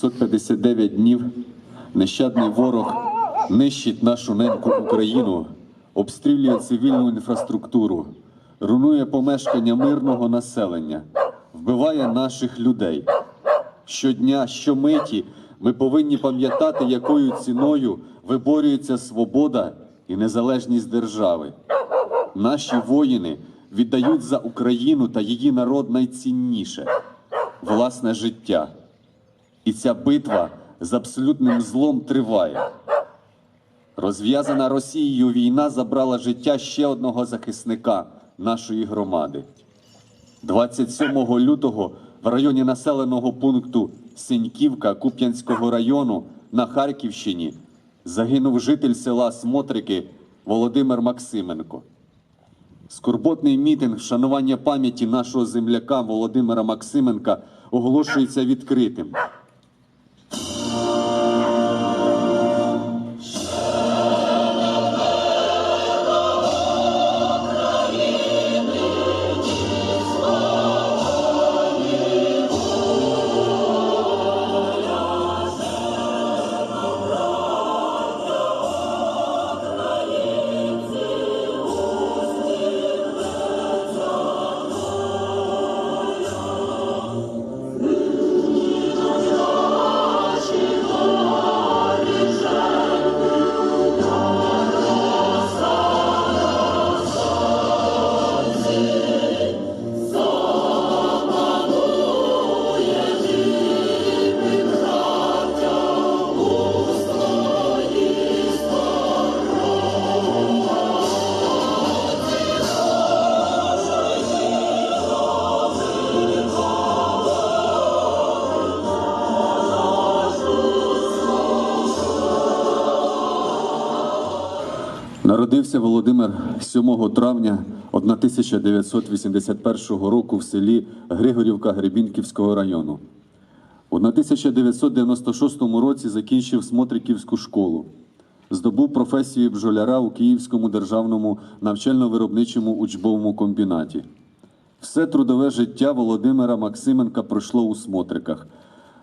присутні. 759 днів нещадний ворог нищить нашу неньку Україну, обстрілює цивільну інфраструктуру, руйнує помешкання мирного населення, вбиває наших людей. Щодня, щомиті ми повинні пам'ятати, якою ціною виборюється свобода і незалежність держави. Наші воїни віддають за Україну та її народ найцінніше власне життя. І ця битва з абсолютним злом триває. Розв'язана Росією війна забрала життя ще одного захисника нашої громади. 27 лютого в районі населеного пункту Синьківка Куп'янського району на Харківщині загинув житель села Смотрики Володимир Максименко. Скорботний мітинг вшанування пам'яті нашого земляка Володимира Максименка оголошується відкритим. Народився Володимир 7 травня 1981 року в селі Григорівка Гребінківського району. У 1996 році закінчив Смотриківську школу. Здобув професію бджоляра у Київському державному навчально-виробничому учбовому комбінаті. Все трудове життя Володимира Максименка пройшло у Смотриках.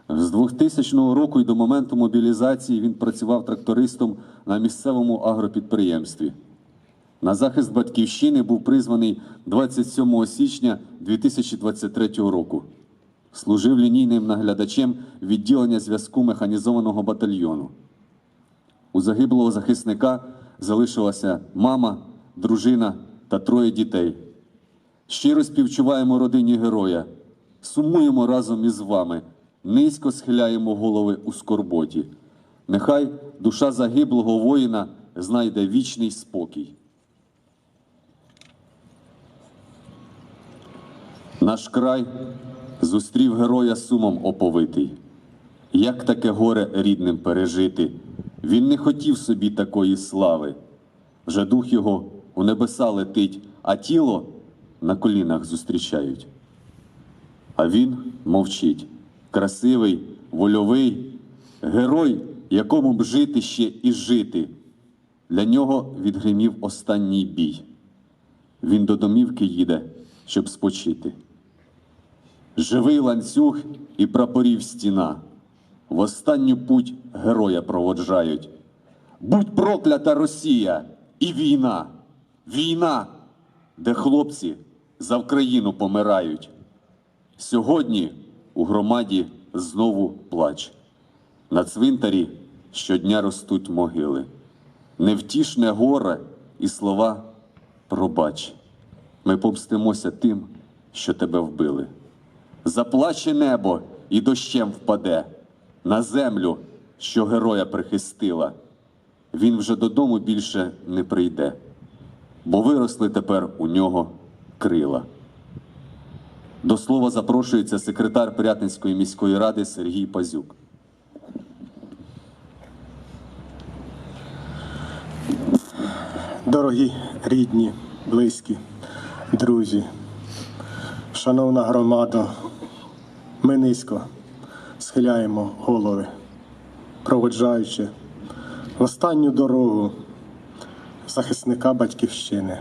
З 2000 року і до моменту мобілізації він працював трактористом на місцевому агропідприємстві. На захист батьківщини був призваний 27 січня 2023 року. Служив лінійним наглядачем відділення зв'язку механізованого батальйону. У загиблого захисника залишилася мама, дружина та троє дітей. Щиро співчуваємо родині героя, сумуємо разом із вами, низько схиляємо голови у скорботі. Нехай душа загиблого воїна знайде вічний спокій. Наш край зустрів героя сумом оповитий. Як таке горе рідним пережити? Він не хотів собі такої слави. Вже дух його у небеса летить, а тіло на колінах зустрічають. А він мовчить. Красивий, вольовий, герой, якому б жити ще і жити. Для нього відгримів останній бій. Він до домівки їде, щоб спочити. Живий ланцюг і прапорів стіна. В останню путь героя проводжають. Будь проклята Росія і війна, війна, де хлопці за Вкраїну помирають. Сьогодні у громаді знову плач. На цвинтарі щодня ростуть могили. Невтішне горе і слова пробач. Ми помстимося тим, що тебе вбили. Заплаче небо і дощем впаде на землю, що героя прихистила. Він вже додому більше не прийде, бо виросли тепер у нього крила. До слова запрошується секретар Пирятинської міської ради Сергій Пазюк. Дорогі рідні, близькі, друзі, шановна громада, ми низько схиляємо голови, проводжаючи в останню дорогу захисника батьківщини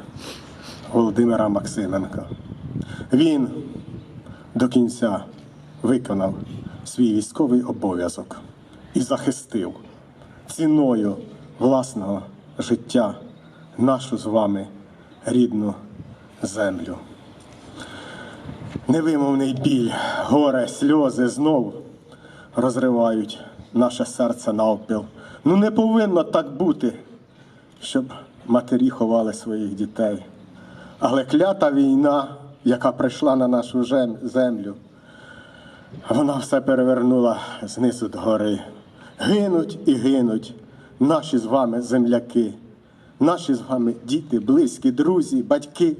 Володимира Максименка. Він до кінця виконав свій військовий обов'язок і захистив ціною власного життя нашу з вами рідну землю. Невимовний біль, горе, сльози знов розривають наше серце навпіл. Ну не повинно так бути, щоб матері ховали своїх дітей. Але клята війна, яка прийшла на нашу землю, вона все перевернула знизу до гори. Гинуть і гинуть наші з вами земляки, наші з вами діти, близькі, друзі, батьки.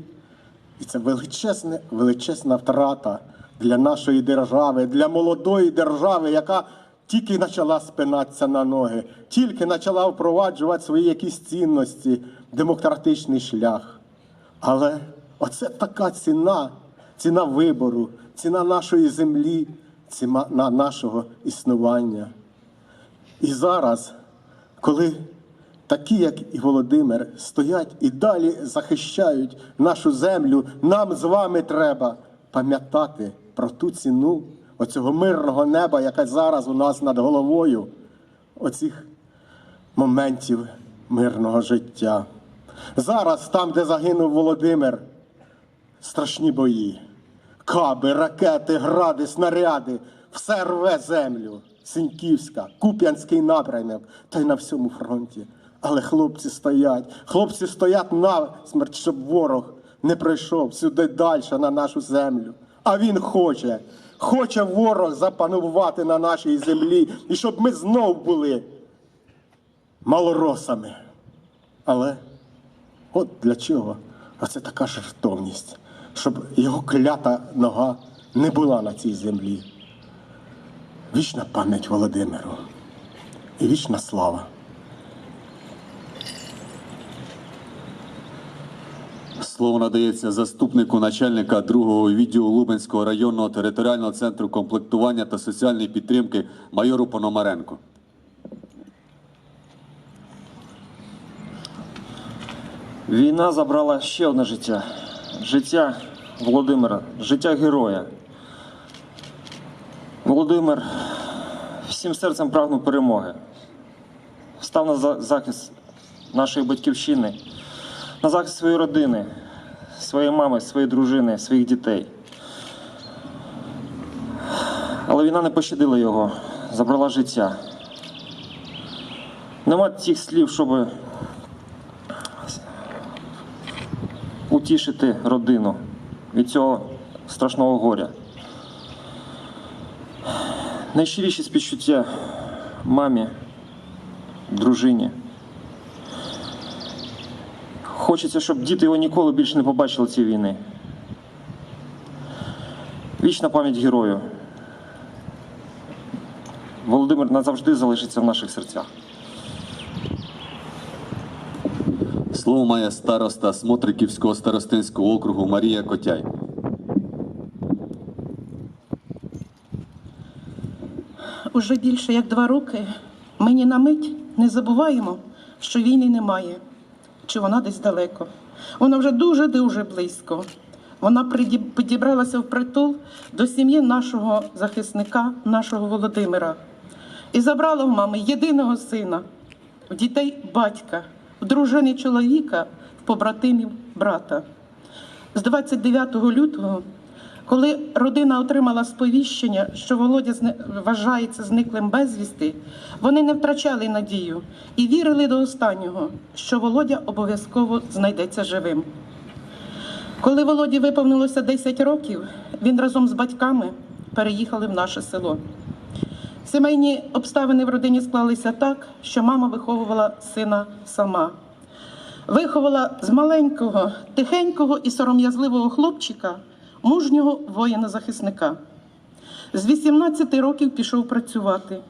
І це величезна, величезна втрата для нашої держави, для молодої держави, яка тільки почала спинатися на ноги, тільки почала впроваджувати свої якісь цінності, демократичний шлях. Але оце така ціна, ціна вибору, ціна нашої землі, ціна нашого існування. І зараз, коли такі, як і Володимир, стоять і далі захищають нашу землю, нам з вами треба пам'ятати про ту ціну оцього мирного неба, яке зараз у нас над головою, оцих моментів мирного життя. Зараз, там, де загинув Володимир, страшні бої. Каби, ракети, гради, снаряди, все рве землю. Синьківська, Куп'янський напрямок, та й на всьому фронті. Але хлопці стоять, хлопці стоять на смерть, щоб ворог не прийшов сюди далі на нашу землю. А він хоче, хоче ворог запанувати на нашій землі, і щоб ми знов були малоросами. Але От для чого? Оце така жертовність, щоб його клята нога не була на цій землі. Вічна пам'ять Володимиру і вічна слава. Слово надається заступнику начальника другого відділу Лубенського районного територіального центру комплектування та соціальної підтримки майору Пономаренку. Війна забрала ще одне життя. Життя Володимира, життя героя. Володимир всім серцем прагнув перемоги. Став на захист нашої батьківщини, на захист своєї родини, своєї мами, своєї дружини, своїх дітей. Але війна не пощадила його, забрала життя. Нема тих слів, щоб утішити родину від цього страшного горя. Найщиріші співчуття мамі, дружині. Хочеться, щоб діти його ніколи більше не побачили цієї війни. Вічна пам'ять герою. Володимир назавжди залишиться в наших серцях. Слово має староста Смотриківського старостинського округу Марія Котяй. Уже більше як два роки ми ні на мить не забуваємо, що війни немає, чи вона десь далеко. Вона вже дуже-дуже близько. Вона підібралася в притул до сім'ї нашого захисника, нашого Володимира, і забрала в мами єдиного сина, в дітей батька, в дружини чоловіка, в побратимів брата. З 29 лютого, коли родина отримала сповіщення, що Володя вважається зниклим безвісти, вони не втрачали надію і вірили до останнього, що Володя обов'язково знайдеться живим. Коли Володі виповнилося 10 років, він разом з батьками переїхали в наше село. Сімейні обставини в родині склалися так, що мама виховувала сина сама. Виховала з маленького, тихенького і сором'язливого хлопчика мужнього воїна-захисника. З 18 років пішов працювати.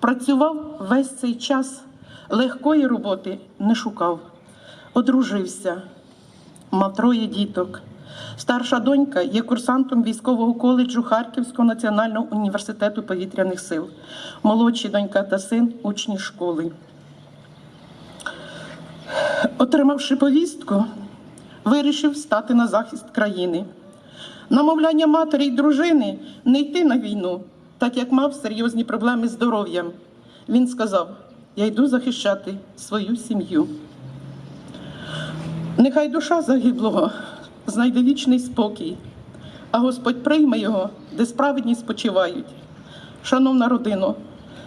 Працював весь цей час, легкої роботи не шукав. Одружився, мав троє діток. Старша донька є курсантом військового коледжу Харківського національного університету повітряних сил. Молодші донька та син учні школи. Отримавши повістку, вирішив стати на захист країни. Намовляння матері й дружини не йти на війну, так як мав серйозні проблеми з здоров'ям. Він сказав: Я йду захищати свою сім'ю. Нехай душа загиблого знайде вічний спокій, а Господь прийме його, де справедні спочивають. Шановна родино,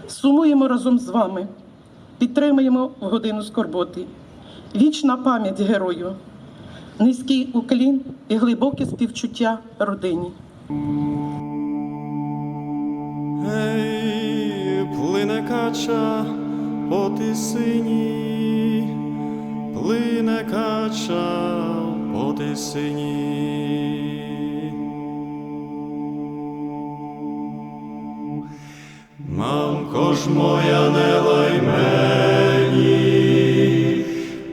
сумуємо разом з вами, підтримуємо в годину скорботи. Вічна пам'ять герою, низький уклін і глибоке співчуття родині. Ей, плине кача по тисині, плине кача по тисині. Мамко ж моя, не лай мені,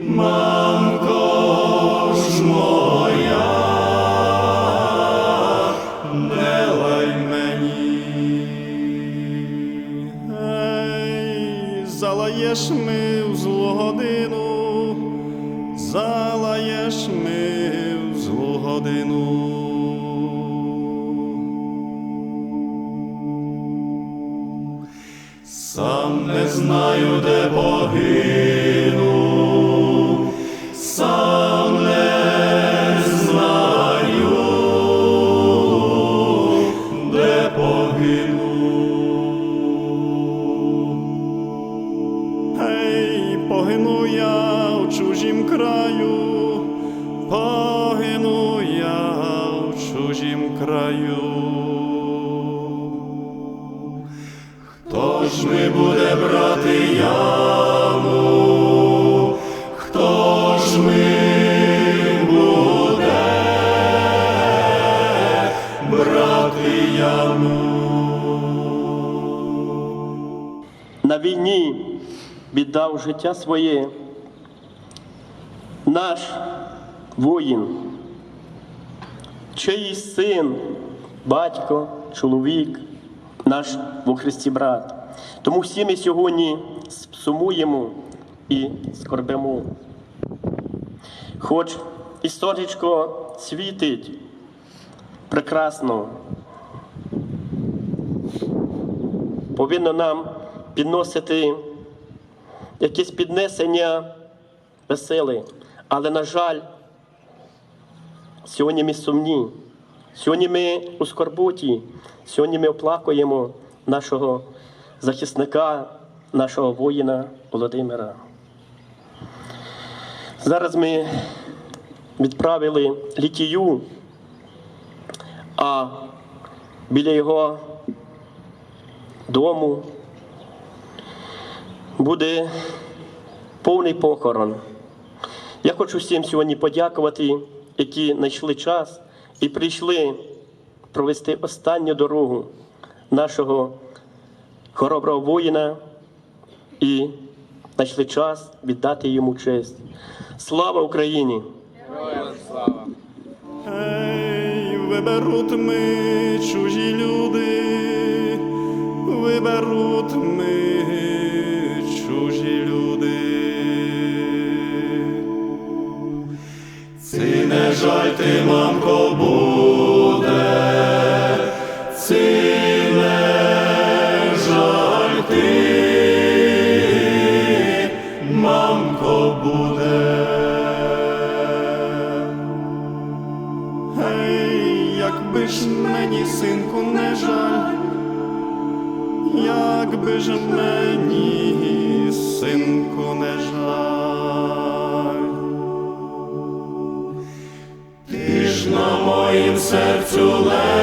мамко моя, не лай залаєш ми в злу годину, залаєш ми в злу годину. Сам не знаю, де погину, сам не знаю, де погину. Ей, погину я чужім краю, погину я в чужім краю. Хто ж ми буде брати яму? Хто ж ми буде брати яму? на війні віддав життя своє. Наш воїн, чиїсь син, батько, чоловік, наш во Христі брат. Тому всі ми сьогодні сумуємо і скорбимо. Хоч і сонечко світить прекрасно, повинно нам підносити якесь піднесення веселе. Але, на жаль, сьогодні ми сумні, сьогодні ми у скорботі, сьогодні ми оплакуємо нашого захисника, нашого воїна Володимира. Зараз ми відправили літію, а біля його дому буде повний похорон. Я хочу всім сьогодні подякувати, які знайшли час і прийшли провести останню дорогу нашого хороброго воїна і знайшли час віддати йому честь. Слава Україні! Ей, виберуть ми чужі люди, якби ж мені, синку, не жаль, ти ж на моїм серцю лежав,